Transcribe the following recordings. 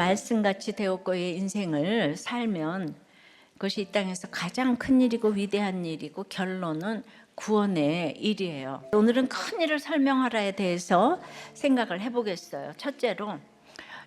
말씀같이 되었고의 인생을 살면 그것이 이 땅에서 가장 큰 일이고 위대한 일이고 결론은 구원의 일이에요. 오늘은 큰 일을 설명하라에 대해서 생각을 해보겠어요. 첫째로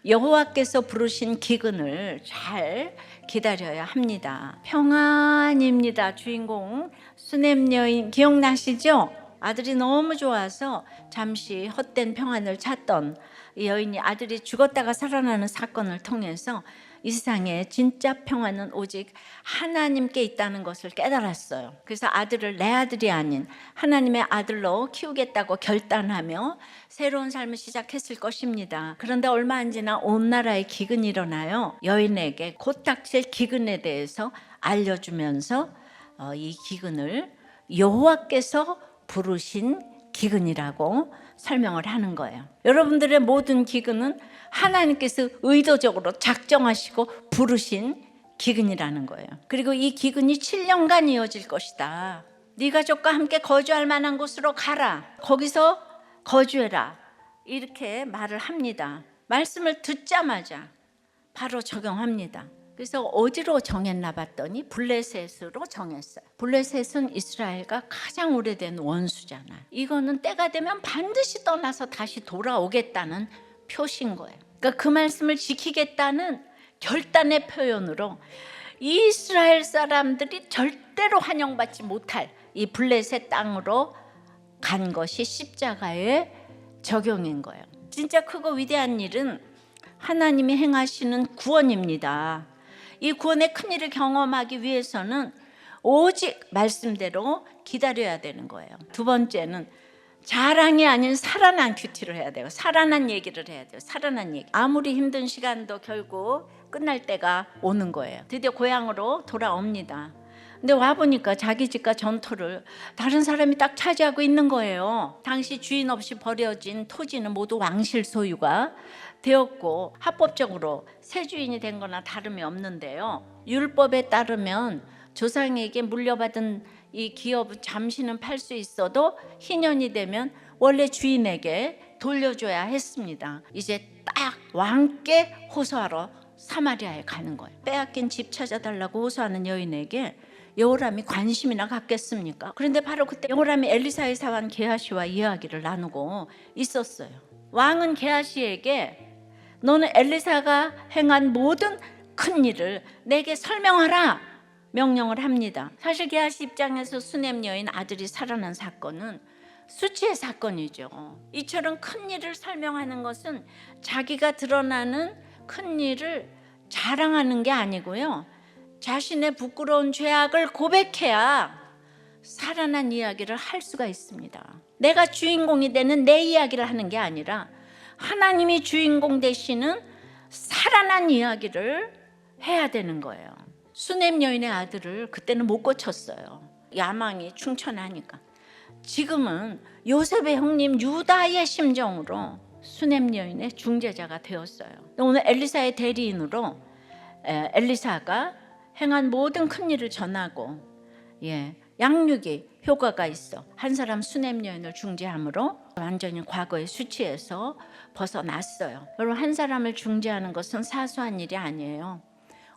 여호와께서 부르신 기근을 잘 기다려야 합니다. 평안입니다. 주인공 수냄 여인 기억나시죠? 아들이 너무 좋아서 잠시 헛된 평안을 찾던 이 여인이 아들이 죽었다가 살아나는 사건을 통해서 이 세상에 진짜 평안은 오직 하나님께 있다는 것을 깨달았어요. 그래서 아들을 내 아들이 아닌 하나님의 아들로 키우겠다고 결단하며 새로운 삶을 시작했을 것입니다. 그런데 얼마 안 지나 온 나라에 기근이 일어나요. 여인에게 곧 닥칠 기근에 대해서 알려주면서 어, 이 기근을 여호와께서 부르신 기근이라고 설명을 하는 거예요. 여러분들의 모든 기근은 하나님께서 의도적으로 작정하시고 부르신 기근이라는 거예요. 그리고 이 기근이 7년간 이어질 것이다. 네 가족과 함께 거주할 만한 곳으로 가라. 거기서 거주해라. 이렇게 말을 합니다. 말씀을 듣자마자 바로 적용합니다. 그래서 어디로 정했나 봤더니 블레셋으로 정했어요. 블레셋은 이스라엘과 가장 오래된 원수잖아요. 이거는 때가 되면 반드시 떠나서 다시 돌아오겠다는 표시인 거예요. 그러니까 그 말씀을 지키겠다는 결단의 표현으로 이스라엘 사람들이 절대로 환영받지 못할 이 블레셋 땅으로 간 것이 십자가의 적용인 거예요. 진짜 크고 위대한 일은 하나님이 행하시는 구원입니다. 이 구원의 큰 일을 경험하기 위해서는 오직 말씀대로 기다려야 되는 거예요. 두 번째는 자랑이 아닌 살아난 큐티를 해야 돼요. 살아난 얘기를 해야 돼요. 살아난 얘기. 아무리 힘든 시간도 결국 끝날 때가 오는 거예요. 드디어 고향으로 돌아옵니다. 근데 와 보니까 자기 집과 전토를 다른 사람이 딱 차지하고 있는 거예요. 당시 주인 없이 버려진 토지는 모두 왕실 소유가 되었고 합법적으로 새 주인이 된 거나 다름이 없는데요. 율법에 따르면 조상에게 물려받은 이 기업은 잠시는 팔 수 있어도 희년이 되면 원래 주인에게 돌려줘야 했습니다. 이제 딱 왕께 호소하러 사마리아에 가는 거예요. 빼앗긴 집 찾아달라고 호소하는 여인에게 여호람이 관심이나 갖겠습니까? 그런데 바로 그때 여호람이 엘리사의 사환 게하시와 이야기를 나누고 있었어요. 왕은 게하시에게 너는 엘리사가 행한 모든 큰 일을 내게 설명하라 명령을 합니다. 사실 게하시 입장에서 수냄 여인 아들이 살아난 사건은 수치의 사건이죠. 이처럼 큰 일을 설명하는 것은 자기가 드러나는 큰 일을 자랑하는 게 아니고요. 자신의 부끄러운 죄악을 고백해야 살아난 이야기를 할 수가 있습니다. 내가 주인공이 되는 내 이야기를 하는 게 아니라 하나님이 주인공 되시는 살아난 이야기를 해야 되는 거예요. 수냄 여인의 아들을 그때는 못 고쳤어요. 야망이 충천하니까. 지금은 요셉의 형님 유다의 심정으로 수냄 여인의 중재자가 되었어요. 오늘 엘리사의 대리인으로 에, 엘리사가 행한 모든 큰 일을 전하고 예, 양육이 효과가 있어 한 사람 수냄 여인을 중재함으로 완전히 과거의 수치에서 벗어났어요. 여러분 한 사람을 중재하는 것은 사소한 일이 아니에요.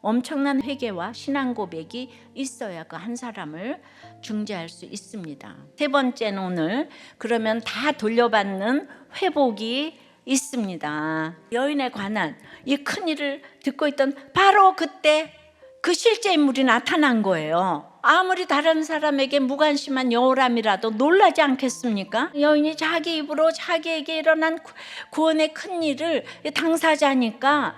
엄청난 회개와 신앙 고백이 있어야 그 한 사람을 중재할 수 있습니다. 세 번째는 오늘 그러면 다 돌려받는 회복이 있습니다. 여인에 관한 이 큰 일을 듣고 있던 바로 그때 그 실제 인물이 나타난 거예요. 아무리 다른 사람에게 무관심한 여호람이라도 놀라지 않겠습니까? 여인이 자기 입으로 자기에게 일어난 구- 구원의 큰 일을 당사자니까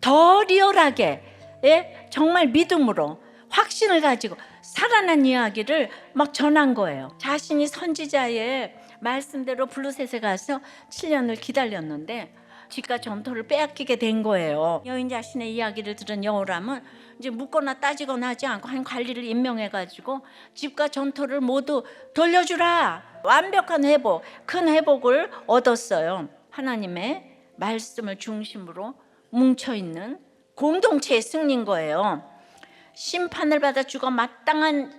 더 리얼하게 예? 정말 믿음으로 확신을 가지고 살아난 이야기를 막 전한 거예요. 자신이 선지자의 말씀대로 블루셋에 가서 7년을 기다렸는데 집과 전토를 빼앗기게 된 거예요. 여인 자신의 이야기를 들은 여호람은 이제 묻거나 따지거나 하지 않고 한 관리를 임명해 가지고 집과 전토를 모두 돌려주라. 완벽한 회복, 큰 회복을 얻었어요. 하나님의 말씀을 중심으로 뭉쳐 있는 공동체의 승리인 거예요. 심판을 받아 죽어 마땅한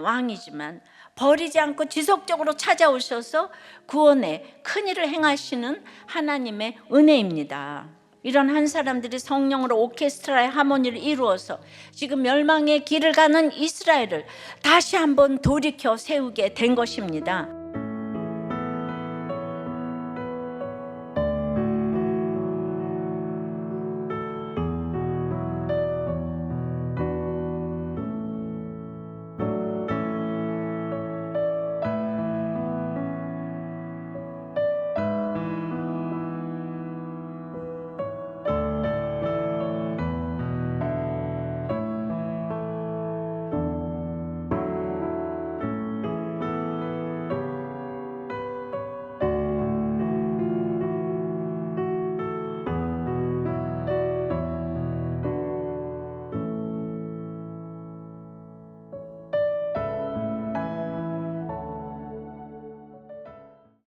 왕이지만 버리지 않고 지속적으로 찾아오셔서 구원의 큰 일을 행하시는 하나님의 은혜입니다. 이런 한 사람들이 성령으로 오케스트라의 하모니를 이루어서 지금 멸망의 길을 가는 이스라엘을 다시 한번 돌이켜 세우게 된 것입니다.